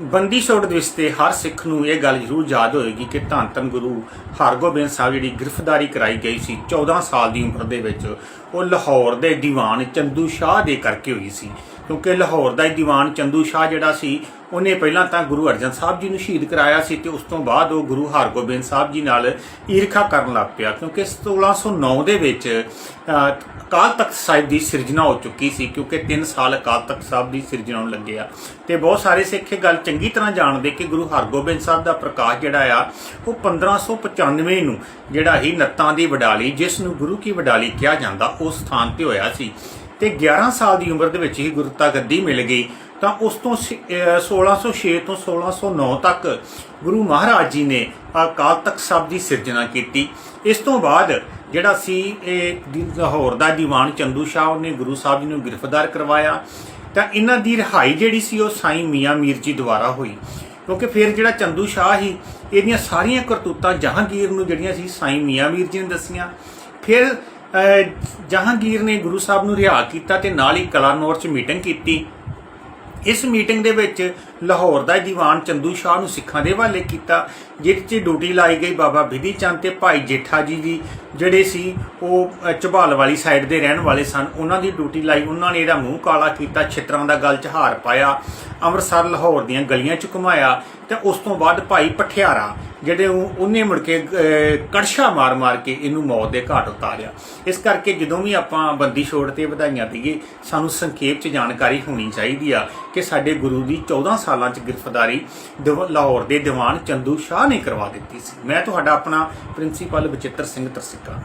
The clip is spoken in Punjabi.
ਬੰਦੀ ਛੋੜ ਦਿਵਸ ਤੇ ਹਰ ਸਿੱਖ ਨੂੰ ਇਹ ਗੱਲ ਜ਼ਰੂਰ ਯਾਦ ਹੋਏਗੀ ਕਿ ਧੰਨ ਧੰਨ ਗੁਰੂ ਹਰਗੋਬਿੰਦ ਸਾਹਿਬ ਜਿਹੜੀ ਗ੍ਰਿਫਤਾਰੀ ਕਰਾਈ ਗਈ ਸੀ 14 ਸਾਲ ਦੀ ਉਮਰ ਦੇ ਵਿੱਚ, ਉਹ ਲਾਹੌਰ ਦੇ ਦੀਵਾਨ ਚੰਦੂ ਸ਼ਾਹ ਦੇ ਕਰਕੇ ਹੋਈ ਸੀ। ਕਿਉਂਕਿ ਲਾਹੌਰ ਦਾ ਹੀ ਦੀਵਾਨ ਚੰਦੂ ਸ਼ਾਹ ਜਿਹੜਾ ਸੀ, ਉਹਨੇ ਪਹਿਲਾਂ ਤਾਂ ਗੁਰੂ ਅਰਜਨ ਸਾਹਿਬ ਜੀ ਨੂੰ ਸ਼ਹੀਦ ਕਰਾਇਆ ਸੀ ਤੇ ਉਸ ਤੋਂ ਬਾਅਦ ਉਹ ਗੁਰੂ ਹਰਗੋਬਿੰਦ ਸਾਹਿਬ ਜੀ ਨਾਲ ਈਰਖਾ ਕਰਨ ਲੱਗ ਪਿਆ, ਕਿਉਂਕਿ 1609 ਦੇ ਵਿੱਚ ਅਕਾਲ ਤਖਤ ਸਾਹਿਬ ਦੀ ਸਿਰਜਣਾ ਹੋ ਚੁੱਕੀ ਸੀ, ਕਿਉਂਕਿ 3 ਸਾਲ ਅਕਾਲ ਤਖਤ ਸਾਹਿਬ ਦੀ ਸਿਰਜਣਾ ਨੂੰ ਲੱਗੇ ਆ। ਤੇ ਬਹੁਤ ਸਾਰੇ ਸਿੱਖ ਇਹ ਗੱਲ ਚੰਗੀ ਤਰ੍ਹਾਂ ਜਾਣਦੇ ਕਿ ਗੁਰੂ ਹਰਗੋਬਿੰਦ ਸਾਹਿਬ ਦਾ ਪ੍ਰਕਾਸ਼ ਜਿਹੜਾ ਆ, ਉਹ 1595 ਨੂੰ ਜਿਹੜਾ ਹੀ ਨੱਤਾਂ ਦੀ ਵਡਾਲੀ, ਜਿਸ ਨੂੰ ਗੁਰੂ ਕੀ ਵਡਾਲੀ ਕਿਹਾ ਜਾਂਦਾ, ਉਸ ਸਥਾਨ ਤੇ ਹੋਇਆ ਸੀ। ਤੇ 11 ਸਾਲ ਦੀ ਉਮਰ ਦੇ ਵਿੱਚ ਹੀ ਗੁਰਤਾ ਗੱਦੀ ਮਿਲ ਗਈ। ਤਾਂ ਉਸ ਤੋਂ ਸ- ਅਹ 1606 ਤੋਂ 1609 ਤੱਕ ਗੁਰੂ ਮਹਾਰਾਜ ਜੀ ਨੇ ਅਕਾਲ ਤਖਤ ਸਾਹਿਬ ਦੀ ਸਿਰਜਣਾ ਕੀਤੀ। ਇਸ ਤੋਂ ਬਾਅਦ ਜਿਹੜਾ ਸੀ ਇਹ ਲਾਹੌਰ ਦਾ ਦੀਵਾਨ ਚੰਦੂ ਸ਼ਾਹ, ਉਹਨੇ ਗੁਰੂ ਸਾਹਿਬ ਜੀ ਨੂੰ ਗ੍ਰਿਫਤਾਰ ਕਰਵਾਇਆ। ਤਾਂ ਇਹਨਾਂ ਦੀ ਰਿਹਾਈ ਜਿਹੜੀ ਸੀ ਉਹ ਸਾਈਂ ਮੀਆਂ ਮੀਰ ਜੀ ਦੁਆਰਾ ਹੋਈ। ਕਿਉਂਕਿ ਫਿਰ ਜਿਹੜਾ ਚੰਦੂ ਸ਼ਾਹ ਸੀ, ਇਹਦੀਆਂ ਸਾਰੀਆਂ ਕਰਤੂਤਾਂ ਜਹਾਂਗੀਰ ਨੂੰ ਜਿਹੜੀਆਂ ਸੀ ਸਾਈਂ ਮੀਆਂ ਮੀਰ ਜੀ ਨੇ ਦੱਸੀਆਂ। ਫਿਰ ਜਹਾਂਗੀਰ ਨੇ ਗੁਰੂ ਸਾਹਿਬ ਨੂੰ ਰਿਹਾ ਕੀਤਾ ਤੇ ਨਾਲ ਹੀ ਕਲਾਨੌਰ 'ਚ ਮੀਟਿੰਗ ਕੀਤੀ। ਇਸ ਮੀਟਿੰਗ ਦੇ ਵਿੱਚ ਲਾਹੌਰ ਦਾ ਦੀਵਾਨ ਚੰਦੂ ਸ਼ਾਹ ਨੂੰ ਸਿੱਖਾਂ ਦੇ ਹਵਾਲੇ ਕੀਤਾ ਜਿਸ 'ਚ ਡਿਊਟੀ ਲਾਈ ਗਈ ਬਾਬਾ ਬਿਧੀ ਚੰਦ ਤੇ ਭਾਈ ਜੇਠਾ ਜੀ ਦੀ ਜਿਹੜੇ ਸੀ ਉਹ ਅ, ਝਬਾਲ ਵਾਲੀ ਸਾਈਡ ਦੇ ਰਹਿਣ ਵਾਲੇ ਸਨ। ਉਹਨਾਂ ਦੀ ਡਿਊਟੀ ਲਾਈ ਉਹਨਾਂ ਨੇ ਇਹਦਾ ਮੂੰਹ ਕਾਲਾ ਕੀਤਾ ਛਿੱਤਰਾਂ ਦਾ ਗਲ 'ਚ ਹਾਰ ਪਾਇਆ ਅੰਮ੍ਰਿਤਸਰ ਲਾਹੌਰ ਦੀਆਂ ਗਲੀਆਂ 'ਚ ਘੁਮਾਇਆ ਤੇ ਉਸ ਤੋਂ ਬਾਅਦ ਭਾਈ ਪਠਿਆਰਾ ਜਿਹੜੇ ਉਹਨੇ ਮੁੜ ਕੇ ਕੜਸ਼ਾ ਮਾਰ-ਮਾਰ ਕੇ ਇਹਨੂੰ ਮੌਤ ਦੇ ਘਾਟ ਉਤਾਰਿਆ। ਇਸ ਕਰਕੇ ਜਦੋਂ ਵੀ ਆਪਾਂ ਬੰਦੀ ਛੋੜ ਤੇ ਵਧਾਈਆਂ ਦਈਏ ਸਾਨੂੰ ਸੰਖੇਪ ਚ ਜਾਣਕਾਰੀ ਹੋਣੀ ਚਾਹੀਦੀ ਆ ਕਿ ਸਾਡੇ ਗੁਰੂ ਦੀ 14 ਸਾਲਾਂ ਚ ਗ੍ਰਿਫਤਾਰੀ ਲਾਹੌਰ ਦੇ ਦੀਵਾਨ ਚੰਦੂ ਸ਼ਾਹ ਨੇ ਕਰਵਾ ਦਿੱਤੀ ਸੀ। ਮੈਂ ਤੁਹਾਡਾ ਆਪਣਾ ਪ੍ਰਿੰਸੀਪਲ ਬਚਿੱਤਰ ਸਿੰਘ ਤਰਸਿੱਕਾ।